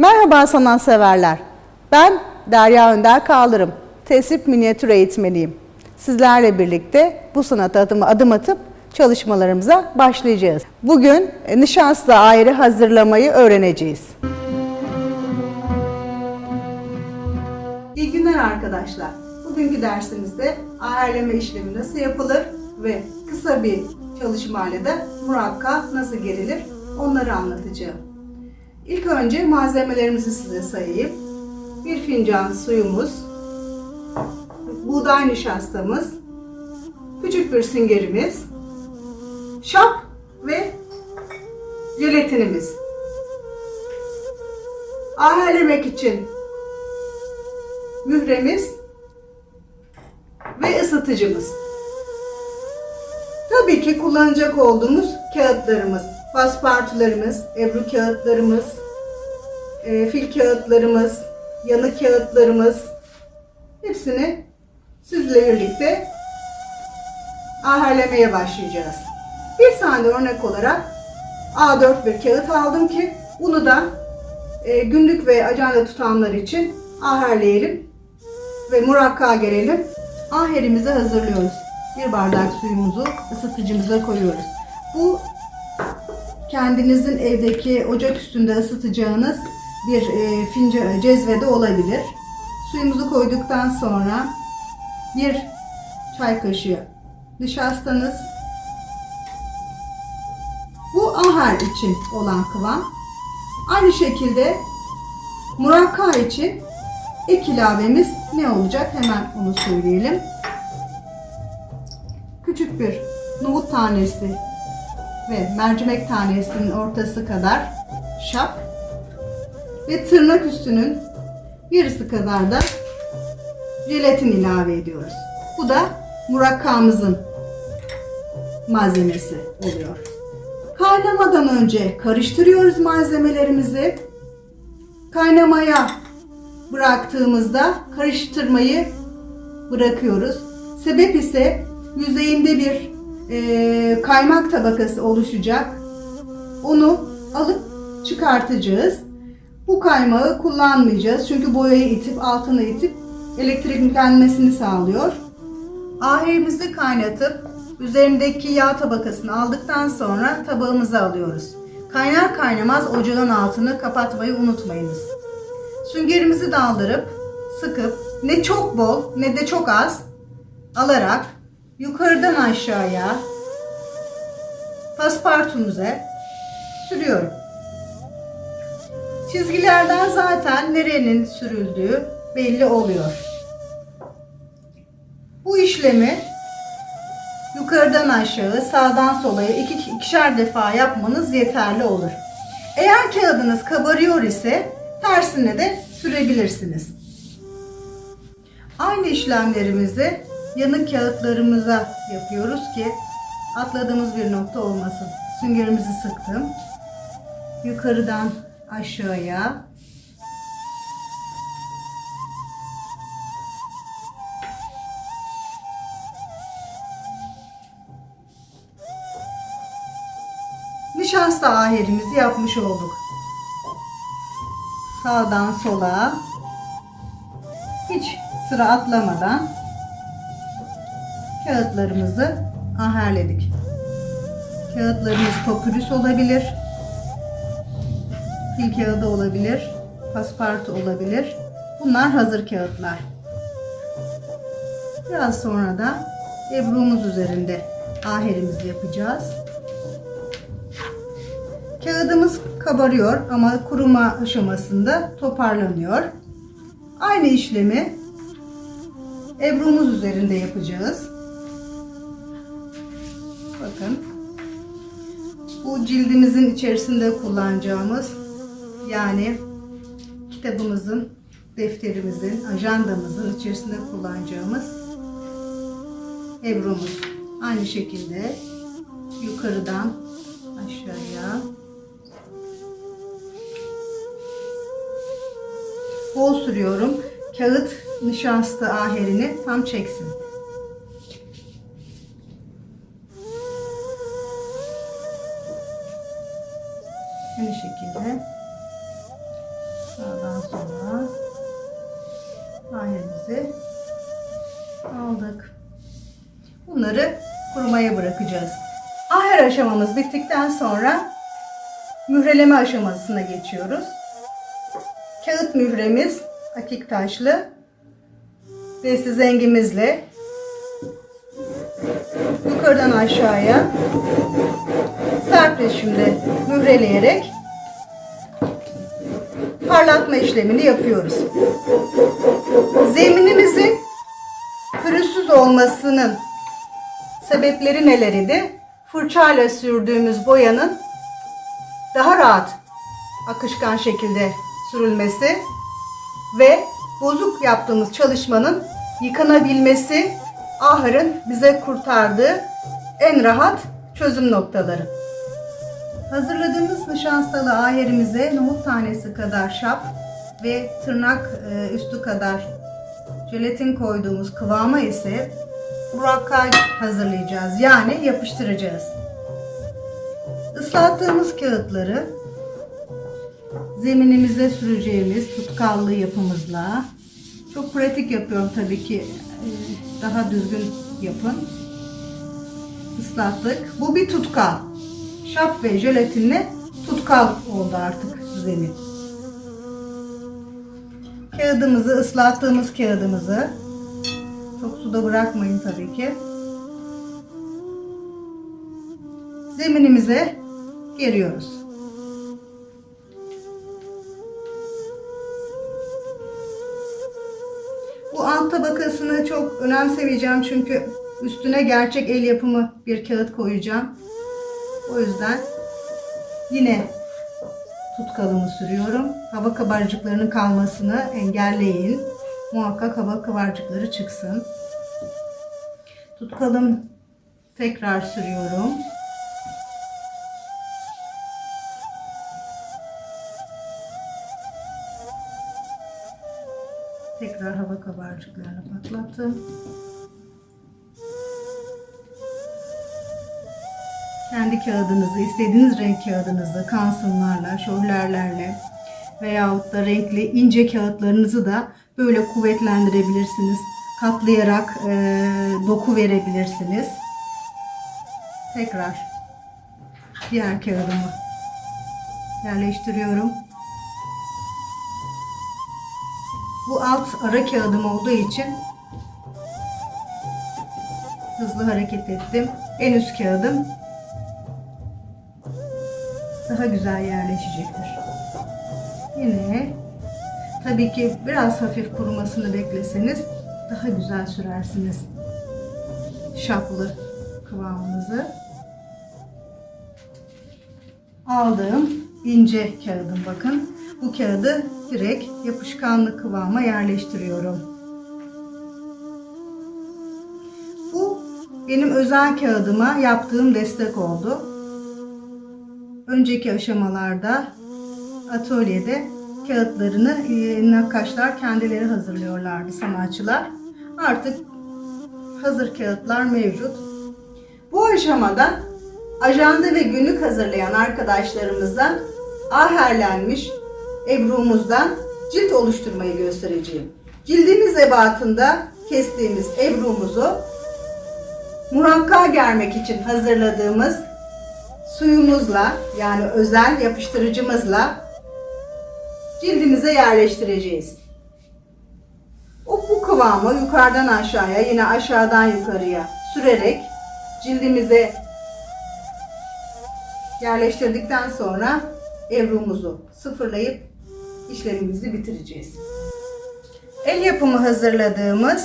Merhaba sanatseverler. Ben Derya Önder Kaldırım. Tesip minyatür eğitmeniyim. Sizlerle birlikte bu sanata adım, adım atıp çalışmalarımıza başlayacağız. Bugün nişasta ayrı hazırlamayı öğreneceğiz. İyi günler arkadaşlar. Bugünkü dersimizde ayarlama işlemi nasıl yapılır ve kısa bir çalışmayla da murakka nasıl gerilir onları anlatacağım. İlk önce malzemelerimizi size sayayım. Bir fincan suyumuz, buğday nişastamız, küçük bir süngerimiz, şap ve jelatinimiz. Ahelemek için mühremiz ve ısıtıcımız. Tabii ki kullanacak olduğumuz kağıtlarımız, paspartularımız, ebru kağıtlarımız, e, fil kağıtlarımız, yanık kağıtlarımız hepsini sizle birlikte aherlemeye başlayacağız. Bir tane örnek olarak A4 bir kağıt aldım ki bunu da e, günlük ve ajanda tutanlar için aherleyelim ve murakka gerelim. Aherimizi hazırlıyoruz. Bir bardak suyumuzu ısıtıcımıza koyuyoruz. Bu kendinizin evdeki ocak üstünde ısıtacağınız bir e, fincan cezvede olabilir. Suyumuzu koyduktan sonra bir çay kaşığı nişastanız. Bu aher için olan kıvam. Aynı şekilde murakka için ek ilavemiz ne olacak? Hemen onu söyleyelim. Küçük bir nohut tanesi ve mercimek tanesinin ortası kadar şap ve tırnak üstünün yarısı kadar da jelatin ilave ediyoruz. Bu da murakkamızın malzemesi oluyor. Kaynamadan önce karıştırıyoruz malzemelerimizi. Kaynamaya bıraktığımızda karıştırmayı bırakıyoruz. Sebep ise yüzeyinde bir e, kaymak tabakası oluşacak. Onu alıp çıkartacağız. Bu kaymağı kullanmayacağız. Çünkü boyayı itip altına itip elektriklenmesini sağlıyor. Ahirimizi kaynatıp üzerindeki yağ tabakasını aldıktan sonra tabağımıza alıyoruz. Kaynar kaynamaz ocağın altını kapatmayı unutmayınız. Süngerimizi daldırıp sıkıp ne çok bol ne de çok az alarak yukarıdan aşağıya paspartumuza sürüyorum. Çizgilerden zaten nerenin sürüldüğü belli oluyor. Bu işlemi yukarıdan aşağı, sağdan sola iki, ikişer defa yapmanız yeterli olur. Eğer kağıdınız kabarıyor ise tersine de sürebilirsiniz. Aynı işlemlerimizi yanık kağıtlarımıza yapıyoruz ki atladığımız bir nokta olmasın. Süngerimizi sıktım. Yukarıdan aşağıya nişasta aherimizi yapmış olduk. Sağdan sola hiç sıra atlamadan kağıtlarımızı aherledik. Kağıtlarımız papyrus olabilir. Fil kağıdı olabilir. Paspartu olabilir. Bunlar hazır kağıtlar. Biraz sonra da ebrumuz üzerinde aherimizi yapacağız. Kağıdımız kabarıyor ama kuruma aşamasında toparlanıyor. Aynı işlemi ebrumuz üzerinde yapacağız. Bakın. Bu cildimizin içerisinde kullanacağımız yani kitabımızın, defterimizin, ajandamızın içerisinde kullanacağımız ebrumuz. Aynı şekilde yukarıdan aşağıya bol sürüyorum. Kağıt nişasta aherini tam çeksin. Aynı şekilde Bunları kurumaya bırakacağız. Ahir aşamamız bittikten sonra mühreleme aşamasına geçiyoruz. Kağıt mühremiz akik taşlı desti zengimizle yukarıdan aşağıya serpleşimde mühreleyerek parlatma işlemini yapıyoruz. Zeminimizin pürüzsüz olmasının sebepleri neleriydi? Fırçayla sürdüğümüz boyanın daha rahat akışkan şekilde sürülmesi ve bozuk yaptığımız çalışmanın yıkanabilmesi ahırın bize kurtardığı en rahat çözüm noktaları. Hazırladığımız nişastalı ahirimize nohut tanesi kadar şap ve tırnak e, üstü kadar jelatin koyduğumuz kıvama ise murakkak hazırlayacağız. Yani yapıştıracağız. Islattığımız kağıtları zeminimize süreceğimiz tutkallı yapımızla çok pratik yapıyorum tabii ki e, daha düzgün yapın. Islattık. Bu bir tutkal. Şap ve jelatinle tutkal oldu artık zemin. Kağıdımızı, ıslattığımız kağıdımızı çok suda bırakmayın tabii ki. Zeminimize geriyoruz. Bu alt tabakasını çok önemsemeyeceğim çünkü üstüne gerçek el yapımı bir kağıt koyacağım. O yüzden yine tutkalımı sürüyorum. Hava kabarcıklarının kalmasını engelleyin. Muhakkak hava kabarcıkları çıksın. Tutkalım tekrar sürüyorum. Tekrar hava kabarcıklarını patlattım. Kendi kağıdınızı, istediğiniz renk kağıdınızı kansınlarla, şöhlerlerle veyahut da renkli ince kağıtlarınızı da böyle kuvvetlendirebilirsiniz. Katlayarak e, doku verebilirsiniz. Tekrar diğer kağıdımı yerleştiriyorum. Bu alt ara kağıdım olduğu için hızlı hareket ettim. En üst kağıdım daha güzel yerleşecektir. Yine tabii ki biraz hafif kurumasını bekleseniz daha güzel sürersiniz şaplı kıvamınızı. Aldığım ince kağıdım bakın. Bu kağıdı direkt yapışkanlı kıvama yerleştiriyorum. Bu benim özel kağıdıma yaptığım destek oldu. Önceki aşamalarda atölyede kağıtlarını e, nakkaşlar kendileri hazırlıyorlardı sanatçılar. Artık hazır kağıtlar mevcut. Bu aşamada ajanda ve günlük hazırlayan arkadaşlarımızdan aherlenmiş ebrumuzdan cilt oluşturmayı göstereceğim. Cildimiz ebatında kestiğimiz ebrumuzu murakka germek için hazırladığımız suyumuzla yani özel yapıştırıcımızla cildimize yerleştireceğiz. O bu kıvamı yukarıdan aşağıya yine aşağıdan yukarıya sürerek cildimize yerleştirdikten sonra evrumuzu sıfırlayıp işlemimizi bitireceğiz. El yapımı hazırladığımız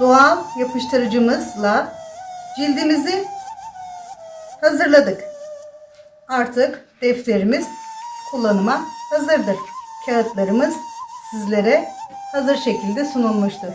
doğal yapıştırıcımızla cildimizi hazırladık. Artık defterimiz kullanıma hazırdır kağıtlarımız sizlere hazır şekilde sunulmuştur.